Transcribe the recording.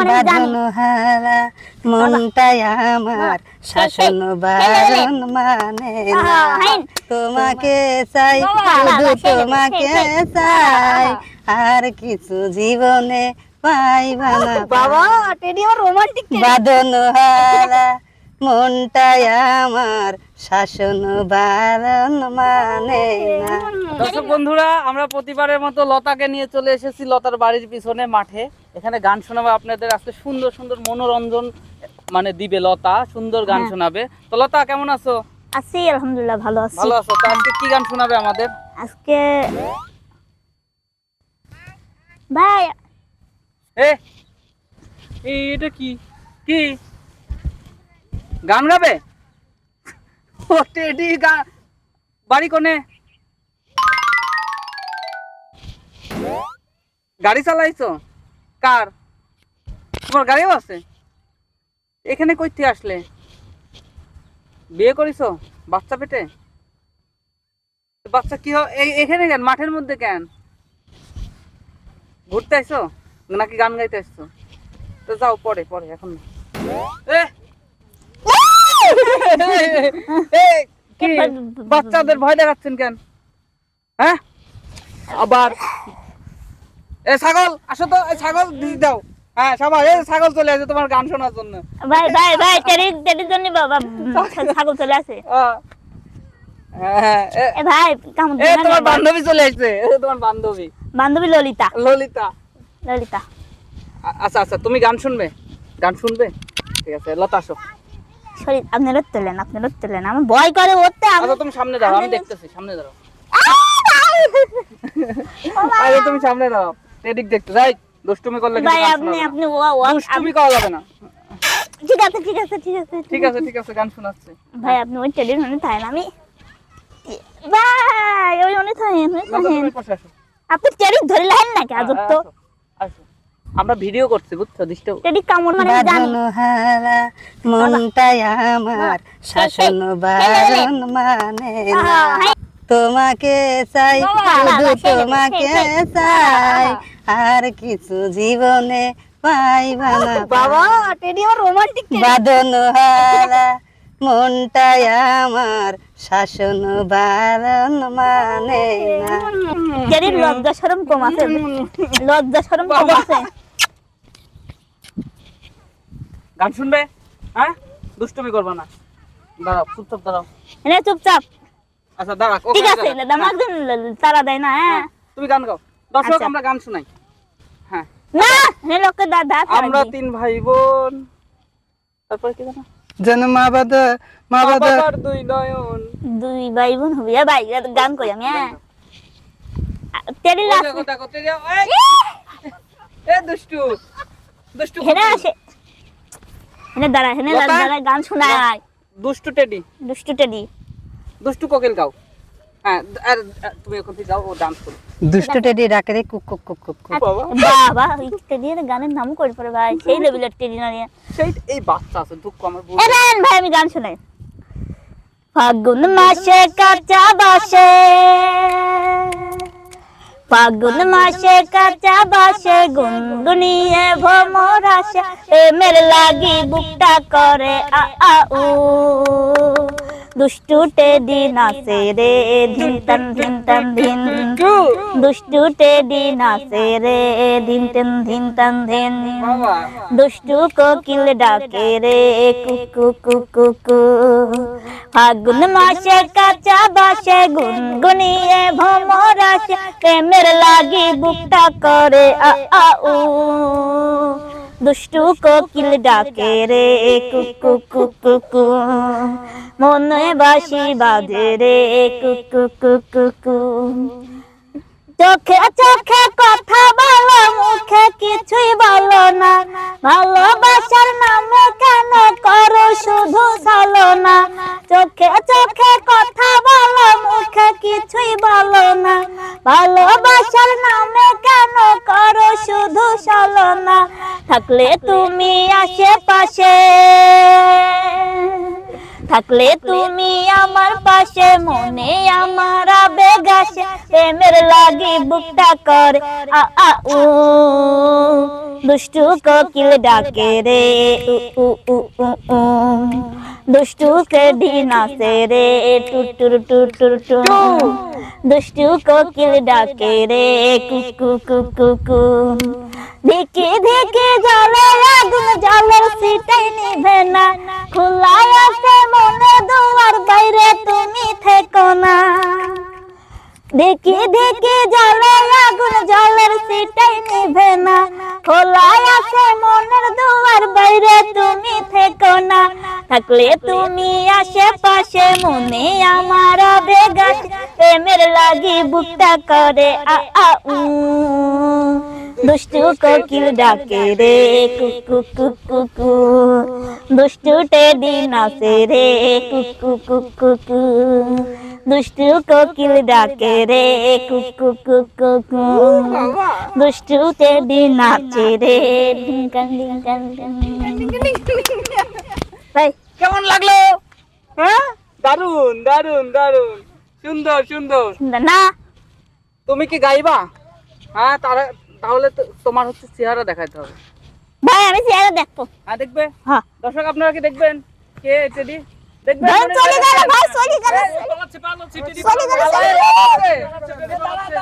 মানে জানি মনটাই আমার শাসন বারণ মানে না তোমাকে চাই শুধু তোমাকে। চাই আর কিছু জীবনে পাইবা না বাবা টেডি আমার রোমান্টিক বাদন হারা মনটাই আমার শাসন বারণ মানে না। দর্শক বন্ধুরা আমরা প্রতিবারের মতো লতাকে নিয়ে চলে এসেছি লতার বাড়ির পিছনে মাঠে। এখানে গান শোনাবে আপনাদের আজকে সুন্দর সুন্দর মনোরঞ্জন মানে দিবে লতা সুন্দর গান হ্যাঁ। শোনাবে। তো লতা কেমন আছো? আছি আলহামদুলিল্লাহ ভালো আছি। ভালো আছো? তো আজকে কি গান শোনাবে আমাদের? আজকে ভাই। এ এটা কি? কি? গান গাবে? ও, টেডি গান বাড়ি কোনে? গাড়ি চালাইছো? কার? তোমার গাড়িও আছে? এখানে কইতে আসলে? বিয়ে করিছো? বাচ্চা পেটে? বাচ্চা কি এখানে কেন? মাঠের মধ্যে কেন? ঘুরতে আইছো? নাকি গান গাইতে আসছো? তো যাও, পরে পরে, এখন। এ! কি? বাচ্চাদের ভয় দেখাচ্ছেন কেন? হ্যাঁ? আবার? এ ছাগল আসো তো ছাগল দিয়ে দাও। হ্যাঁ সবাই এই ছাগল চলে আসে তোমার গান শোনার জন্য। ভাই ভাই ভাই টেডি টেডির জন্য বাবা ছাগল চলে আসে। হ্যাঁ, এ, এ ভাই কেমন এ তোমার বান্ধবী চলে আসছে তোমার বান্ধবী। বান্ধবী ললিতা। ললিতা। ললিতা। আচ্ছা আচ্ছা তুমি গান শুনবে? গান শুনবে? ঠিক আছে লতা আসো। তোলেন তোলেন আমার ভয় করে আমি আচ্ছা তুমি সামনে দাও আমি দেখতেছি সামনে দাও আরে তুমি সামনে দাও এদিক দেখতে যাই দুষ্টুমি করলে ভাই আপনি না। আপনি ও- ও- দুষ্টুমি করা যাবে না ঠিক আছে ঠিক আছে ঠিক আছে ঠিক আছে ঠিক আছে গান শোনাচ্ছে ভাই আপনি ওই থাকেন আমি ভাই ওই থাকেন। আপনি টেডি ধরে লাইন নাকি আজব তো আসো, আসো। আমরা ভিডিও করছি বুঝছ? দৃষ্ট টেডি কামড় মানে জানি। মনটাই আমার শাসন বারণ মানে না। তোমাকে চাই শুধু তোমাকে। চাই আর কিছু জীবনে পাইবা না। বাবা টেডি আমার রোমান্টিক বাঁধন হারা মনটাই আমার শাসন বারণ মানে না। লজ্জা শরম কম আছে। লজ্জা শরম কম আছে। গান শুনবে? হ্যাঁ? দুষ্টুমি করবে না। দাঁড়াও চুপচাপ দাঁড়াও। এনে চুপচাপ। আচ্ছা দাঁড়া ঠিক আছে দামাক দিন তারা দেয় না হ্যাঁ। তুমি গান গাও। দর্শক আচ্ছা। আমরা গান শোনাই। হ্যাঁ। না হে লোকে দাদা আমরা তিন ভাই বোন। তারপর কি জানো? যেন মা বাদা মা বাদা। দুই নয়ন। দুই ভাই বোন হবি। এ ভাই গান কই আমি হ্যাঁ ওই লাস্ট যাও, এই! এ দুষ্টু দুষ্টু হেনে। আসে। হেনে দাঁড়া হেনে দাঁড়া গান শোনায়। দুষ্টু টেডি। দুষ্টু টেডি। দুষ্টু কোকিল গাও হ্যাঁ আর আর তুমি এখন থেকে গাও ও ডান্স করো দুষ্ট টেডি ডাকে রে কুক কুক কুক কুক কুক। বাবা। বাবা এই গানের নামও করে পড়ে ভাই সেই লেভেলের টেডি না নিয়ে সেই এই বাচ্চা আছে দুঃখ আমার বউ। এলেন ভাই আমি গান শোনাই। ফাগুন মাসে কাঁচা বাসে ফাগুন মাসে কাঁচা বাসে গুনগুনিয়ে ভ্রমর আসে প্রেমের লাগি বুকটা করে আ আ উ। দুষ্টু টেডি নাচে রে ধিন টান ধিন টান ধিন দুষ্টু টেডি নাচে রে টান ধিন টান ধিন বাবা দুষ্টু কোকিল ডাকে রে কুকু কুকু কু ফাগুন মাসে কাঁচা বাসে গুনগুনিয়ে ভ্রমর আসে। প্রেমের লাগি বুকটা করে আ আ, উ। দুষ্টু কোকিল ডাকে রে কুকু কুকু কু মনে বাসি বাঁধে রে কুকু কুকু কু। চোখে চোখে কথা বলো, মুখে কিছুই বলো। থাকলে তুমি আশেপাশে। থাকলে তুমি আমার পাশে, মনে আমার আবেগ আসে। প্রেমের লাগি বুকটা করে, আ আ, উ। দুষ্টু কোকিল ডাকে রে, উ উ উ উ উ। দুষ্টু কেডি নাচে রে, টুটুর টুটুর টু দুষ্টু কোকিল ডাকে রে কুকু কুকু কু। দেখে দেখে জলে আগুন জলের সিটাই নিভে না। খোলা আছে মনে দুয়ার, বাইরে তুমি থেকো না। দেখে দেখে জলে আগুন জলের সিটাই নিভে না। খোলা আছে মনের দুয়ার, বাইরে তুমি থেকো না। থাকলে তুমি আশেপাশে, মনে আমার বেগাছ প্রেমের লাগি বুকটা করে, আ আ, উ। দুষ্টু কোকিল ডাকে রে কুকু কুকু কু দুষ্টু টেডি নাচে রে কুকু কুকু কু দুষ্টু কোকিল ডাকে রে কুকু কুকু কু দুষ্টু টেডি নাচে রে কেমন লাগল? হ্যাঁ? দারুণ দারুণ দারুণ সুন্দর। সুন্দর না? তুমি কি গাইবা? হ্যাঁ তারা তাহলে তো তোমার হচ্ছে চেহারা দেখাতে হবে ভাই আমি চেহারা দেখব হ্যাঁ দেখবে হ্যাঁ দর্শক আপনারা কি দেখবেন কে টেডি দেখবেন চলে গেল ভাই চলে গেল পালাচ্ছে পালাচ্ছে টেডি চলে গেল, চলে পালাচ্ছে, পালাচ্ছে, টেডি পালাচ্ছে।